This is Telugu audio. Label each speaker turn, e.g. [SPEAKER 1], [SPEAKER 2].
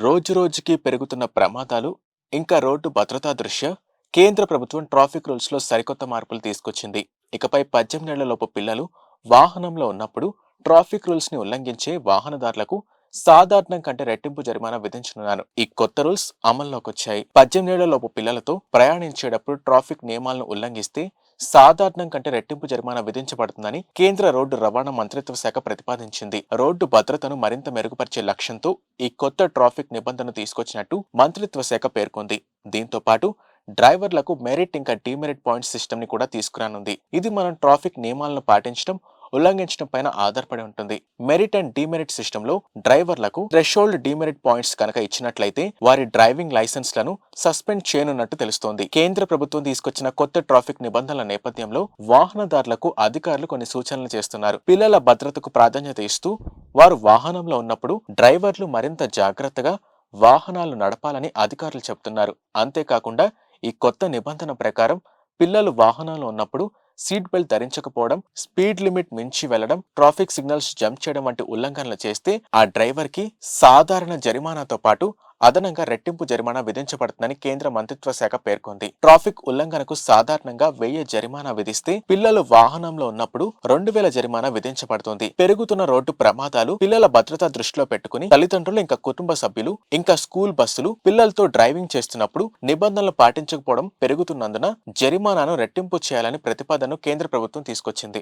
[SPEAKER 1] రోజురోజుకి పెరుగుతున్న ప్రమాదాలు ఇంకా రోడ్డు భద్రతా దృష్ట్యా కేంద్ర ప్రభుత్వం ట్రాఫిక్ రూల్స్లో సరికొత్త మార్పులు తీసుకొచ్చింది. ఇకపై పద్దెనిమిదేళ్ళలోపు పిల్లలు వాహనంలో ఉన్నప్పుడు ట్రాఫిక్ రూల్స్ని ఉల్లంఘించే వాహనదారులకు సాధారణం కంటే రెట్టింపు జరిమానా విధించనున్నారు ఈ కొత్త రూల్స్ అమల్లోకి వచ్చాయి పద్దెనిమిదేళ్ళలోపు పిల్లలతో ప్రయాణించేటప్పుడు ట్రాఫిక్ నియమాలను ఉల్లంఘిస్తే సాధారణం కంటే రెట్టింపు జరిమానా విధించబడుతుందని కేంద్ర రోడ్డు రవాణా మంత్రిత్వ శాఖ ప్రతిపాదించింది. రోడ్డు భద్రతను మరింత మెరుగుపరిచే లక్ష్యంతో ఈ కొత్త ట్రాఫిక్ నిబంధన తీసుకొచ్చినట్టు మంత్రిత్వ శాఖ పేర్కొంది. దీంతో పాటు డ్రైవర్లకు మెరిట్ ఇంకా డిమెరిట్ పాయింట్ సిస్టమ్ని కూడా తీసుకురానుంది. ఇది మనం ట్రాఫిక్ నియమాలను పాటించడం ఉల్లంఘించడం పైన ఆధారపడి ఉంటుంది. మెరిట్ అండ్ డిమెరిట్ సిస్టంలో డ్రైవర్లకు థ్రెషోల్డ్ డిమెరిట్ పాయింట్స్ కనుక ఇచ్చినట్లయితే వారి డ్రైవింగ్ లైసెన్స్లను సస్పెండ్ చేయనున్నట్టు తెలుస్తోంది. కేంద్ర ప్రభుత్వం తీసుకొచ్చిన కొత్త ట్రాఫిక్ నిబంధనల నేపథ్యంలో వాహనదారులకు అధికారులు కొన్ని సూచనలు చేస్తున్నారు. పిల్లల భద్రతకు ప్రాధాన్యత ఇస్తూ వారు వాహనంలో ఉన్నప్పుడు డ్రైవర్లు మరింత జాగ్రత్తగా వాహనాలు నడపాలని అధికారులు చెబుతున్నారు అంతేకాకుండా ఈ కొత్త నిబంధన ప్రకారం పిల్లలు వాహనంలో ఉన్నప్పుడు సీట్ బెల్ట్ ధరించకపోవడం స్పీడ్ లిమిట్ మించి వెళ్ళడం ట్రాఫిక్ సిగ్నల్స్ జంప్ చేయడం వంటి ఉల్లంఘనలు చేస్తే ఆ డ్రైవర్కి సాధారణ జరిమానాతో పాటు అదనంగా రెట్టింపు జరిమానా విధించబడుతుందని కేంద్ర మంత్రిత్వ శాఖ పేర్కొంది. ట్రాఫిక్ ఉల్లంఘనకు సాధారణంగా వెయ్యి జరిమానా విధిస్తే పిల్లలు వాహనంలో ఉన్నప్పుడు రెండు వేల జరిమానా విధించబడుతుంది. పెరుగుతున్న రోడ్డు ప్రమాదాలు పిల్లల భద్రత దృష్టిలో పెట్టుకుని తల్లిదండ్రులు ఇంకా కుటుంబ సభ్యులు ఇంకా స్కూల్ బస్సులు పిల్లలతో డ్రైవింగ్ చేస్తున్నప్పుడు నిబంధనలు పాటించకపోవడం పెరుగుతున్నందున జరిమానాను రెట్టింపు చేయాలని ప్రతిపాదనను కేంద్ర ప్రభుత్వం తీసుకొచ్చింది.